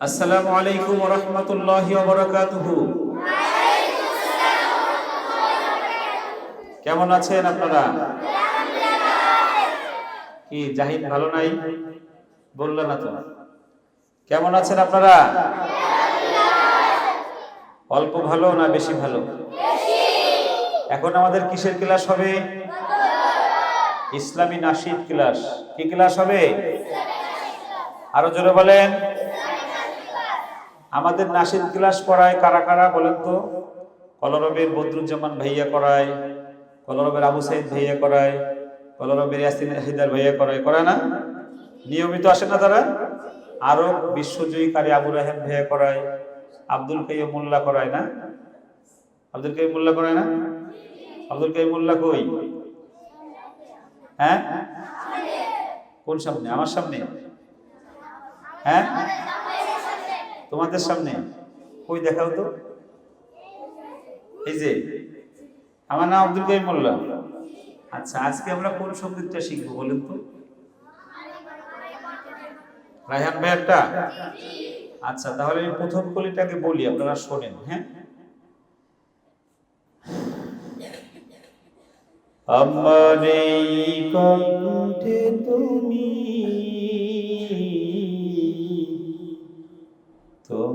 আসসালামু আলাইকুম রহমতুল্লাহি কেমন আছেন আপনারা? কি, জাহিদ ভালো নাই? বললেন না তো। কেমন আছেন আপনারা? অল্প ভালো না বেশি ভালো? এখন আমাদের কিসের ক্লাস হবে? ইসলামী নাসিদ ক্লাস। কি ক্লাস হবে? আরও জোরে বলেন। আমাদের নাসিদ ক্লাস করায় কারা কারা বলেন তো? কলরবের বদরুজ্জামান ভাইয়া করায়, কলরবের আবু সাইদ ভাইয়া করায়, কলরবের ইয়াসিন হায়দার ভাইয়া করায় করে না? নিয়মিত আসে না তারা? আরও বিশ্বজয়ী কারি আবু রাহেম ভাইয়া করায়, আব্দুল কাইম মোল্লা করায় না? আব্দুল কাইম মোল্লা করায় না? আব্দুল কাইম মোল্লা কই? হ্যাঁ? কোন সামনে? আমার সামনে? হ্যাঁ? তোমাদের সামনে কই দেখাও তো? এই যে, আমার নাম আব্দুল কাইম মোল্লা। আচ্ছা আজকে আমরা কোন সঙ্গীতটা শিখব বলেন তো? রায়হান একটা? আচ্ছা তাহলে আমি প্রথম কলিটাকে বলি, আপনারা শোনেন হ্যাঁ? আমার কণ্ঠে তুমি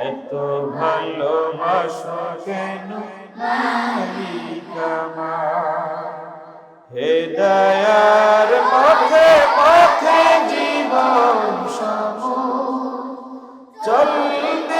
এত ভালোবাসো কেন? মালিক আমার হেদায়ার পথে পথে জীবন সম চলতে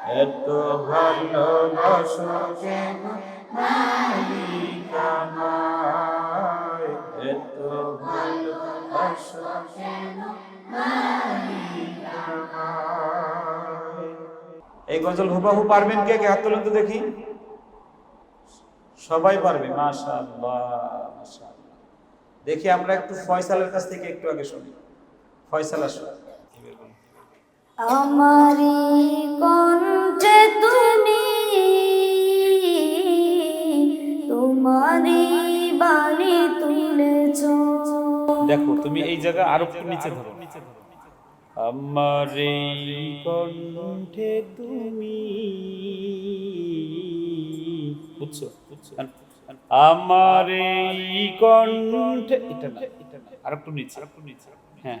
এত আমায় এত এই গজল হুবাহু পারবেন কে? কে হাত তুলুন তো দেখি। সবাই পারবে। মাশাআল্লাহ দেখি আমরা একটু ফয়সালের কাছ থেকে একটু আগে শুনি। ফয়সাল আসো আমারি কণ্ঠে তুমি তোমারি বাণী তুলেছ। দেখো, তুমি এই জায়গা আরও নিচে ধরো। আমার কণ্ঠে তুমি, বুঝছ? আমার কণ্ঠে, এটা না এটা না আর একটু নিচে আর একটু নিচে। হ্যাঁ।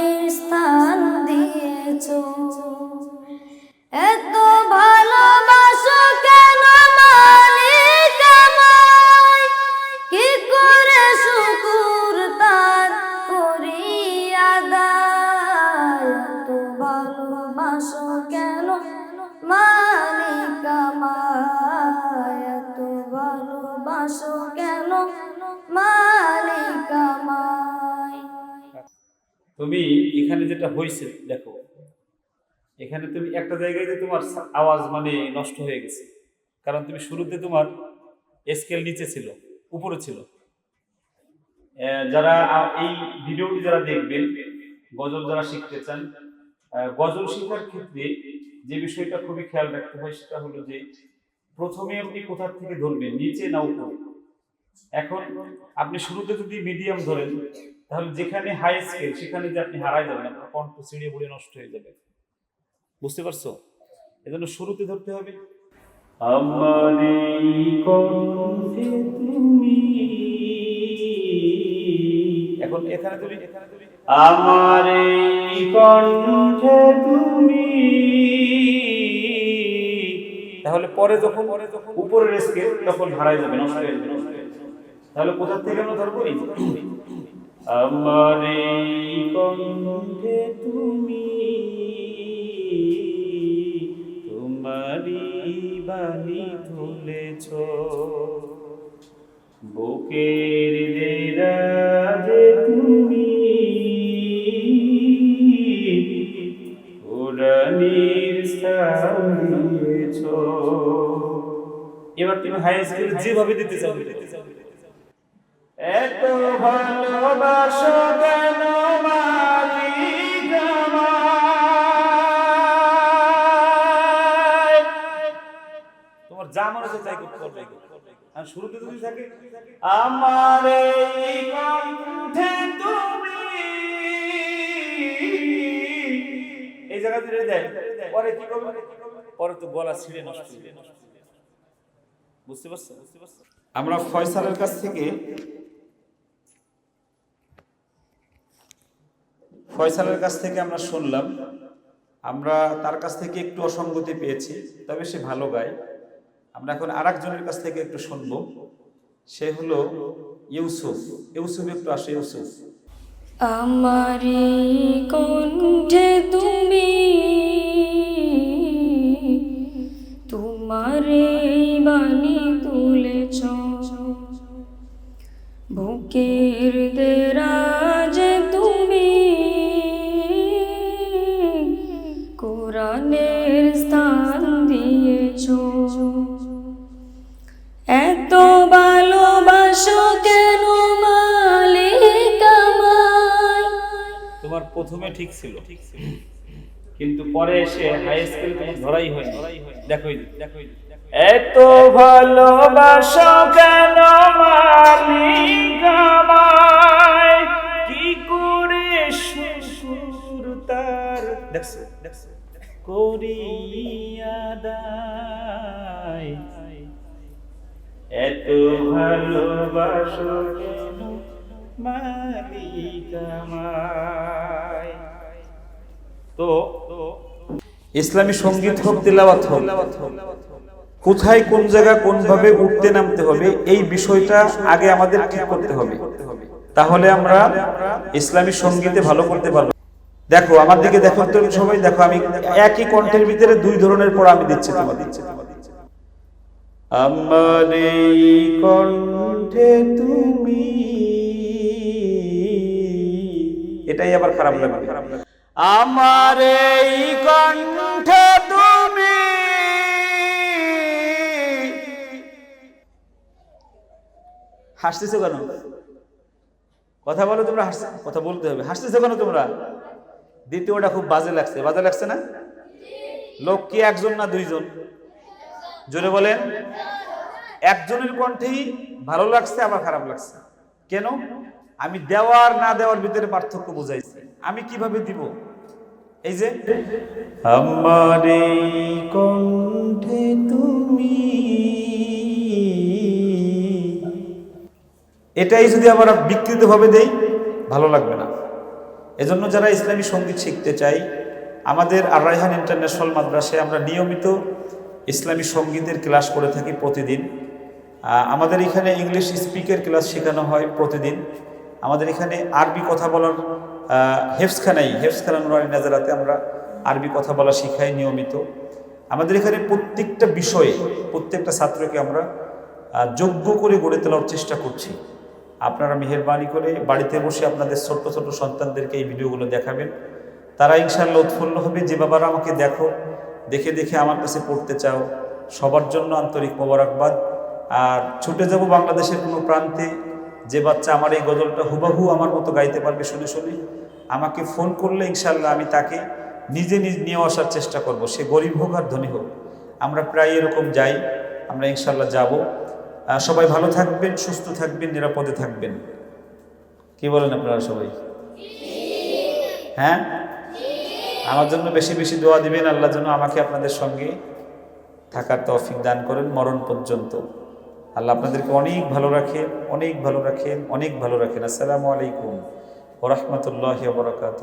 তুমি এখানে যেটা হয়েছে দেখো, এখানে তুমি একটা জায়গায় যে তোমার আওয়াজ মানে নষ্ট হয়ে গেছে। কারণ তুমি শুরুতে তোমার স্কেল নিচে ছিল, উপরে ছিল। যারা এই ভিডিওটি যারা দেখবেন, গজল যারা শিখতে চান গজল শেখার ক্ষেত্রে যে বিষয়টা খুবই খেয়াল রাখতে হয় সেটা হলো যে, প্রথমে আপনি কোথা থেকে ধরবেন, নিচে না উপরে? এখন আপনি শুরুতে যদি মিডিয়াম ধরেন, তাহলে যেখানে হাই স্কেল সেখানে যে আপনি হারাই যাবেন, আপনার কণ্ঠ ছিঁড়ে বুড়ে নষ্ট হয়ে যাবে। বুঝতে পারছ? এজন্য শুরুতে ধরতে হবে। এখন এখানে তুমি আমার কণ্ঠে তুমি তাহলে পরে যখন পরে যখন উপরের স্কেল তখন হারাই যাবে, নষ্ট হয়ে যাবে। তাহলে কোথা থেকে আমরা ধরবো? এই। আমার কণ্ঠে তুমি তোমারি বাণী তুলেছ। বুকের দেরাজে তুমি এবার তুমি হাই স্কুল যেভাবে দিতে চাও যা মনে হচ্ছে তাই করতে পারবে আর শুরুতে যদি থাকে আমার এই জায়গা দিয়ে দেয় পরে কি করবে? পরে তো গলা ছিঁড়ে নষ্ট বুঝতে পারছ বুঝতে পারছ? আমরা ফয়সালের কাছ থেকে ফয়সালের কাছ থেকে আমরা শুনলাম। আমরা তার কাছ থেকে একটু অসঙ্গতি পেয়েছি তবে সে ভালো গায়। আমরা এখন আর একজনের কাছ থেকে একটু শুনব। সে হলো ইউসুফ। ইউসুফ, একটু আসে, ইউসুফ। আমারি কণ্ঠে তুমি তোমার বাণী তুলেছ। বুকের দেরা প্রথমে ঠিক ছিল। কিন্তু পরে এসে হাই স্কুল ধরাই হয় দেখোই দেখোই এত ভালোবাসা কেন মালিক আমায় কি করে শ্বশুর তার? দেখছ দেখছ। করিয়া এত ভালোবাসো কেন তো ইসলামী সংগীত হোক, তেলাওয়াত হোক, কোথায়, কোন জায়গা কোন ভাবে উঠতে নামতে হবে, এই বিষয়টা আগে আমাদের ঠিক করতে হবে। তাহলে আমরা ইসলামী সঙ্গীতে ভালো করতে পারব। দেখো, আমার দিকে দেখো তো সবাই, দেখো, আমি একই কণ্ঠের ভিতরে দুই ধরনের পড়া আমি দিচ্ছি তোমার দিচ্ছি আমার এই কণ্ঠে তুমি এটাই আবার খারাপ লাগবে আমার এই কণ্ঠ তুমি হাসতেছো কেন? কথা বলো তোমরা হাসছে কথা বলতে হবে। হাসতেছো কেন তোমরা? দ্বিতীয়টা খুব বাজে লাগছে। বাজে লাগছে না? লোক কি একজন না দুইজন? জোরে বলেন। একজনের কণ্ঠেই ভালো লাগছে, আবার খারাপ লাগছে। কেন? আমি দেওয়ার না দেওয়ার ভিতরে পার্থক্য বুঝাইছি। আমি কীভাবে দিব? এই যে আমার কণ্ঠে তুমি এটাই যদি আমরা বিকৃত ভাবে দেই ভালো লাগবে না। এজন্য যারা ইসলামী সংগীত শিখতে চাই আমাদের আর রায়হান ইন্টারন্যাশনাল মাদ্রাসায় আমরা নিয়মিত ইসলামী সঙ্গীতের ক্লাস করে থাকি প্রতিদিন। আমাদের এখানে ইংলিশ স্পিকের ক্লাস শেখানো হয় প্রতিদিন। আমাদের এখানে আরবি কথা বলার হেফসখানাই হেফসখানা নুরানি নাজারাতে আমরা আরবি কথা বলা শিখাই নিয়মিত। আমাদের এখানে প্রত্যেকটা বিষয়ে, প্রত্যেকটা ছাত্রকে আমরা যোগ্য করে গড়ে তোলার চেষ্টা করছি। আপনারা মেহরবানি করে বাড়িতে বসে আপনাদের ছোট্ট ছোট্ট সন্তানদেরকে এই ভিডিওগুলো দেখাবেন। তারা ইনশাল্লাহ উৎফুল্ল হবে। যে বাবারা আমাকে দেখো, দেখে দেখে আমার কাছে পড়তে চাও, সবার জন্য আন্তরিক মোবারকবাদ। আর ছুটে যাব বাংলাদেশের কোনো প্রান্তে যে বাচ্চা আমার এই গজলটা হুবাহু আমার মতো গাইতে পারবে শুনে শুনে, আমাকে ফোন করলে ইনশাল্লাহ আমি তাকে নিজে নিজ নিয়ে আসার চেষ্টা করব। সে গরিব হোক আর ধনী হোক, আমরা প্রায় এরকম যাই, আমরা ইনশাল্লাহ যাব। সবাই ভালো থাকবেন, সুস্থ থাকবেন, নিরাপদে থাকবেন। কি বলেন আপনারা সবাই? হ্যাঁ? আমার জন্য বেশি বেশি দোয়া দিবেন, আল্লাহ যেন আমাকে আপনাদের সঙ্গে থাকার তৌফিক দান করেন মরণ পর্যন্ত। আল্লাহ আপনাদেরকে অনেক ভালো রাখেন, অনেক ভালো রাখেন, অনেক ভালো রাখেন। আসসালামু আলাইকুম ওরহমতুল্লাহ বরকাত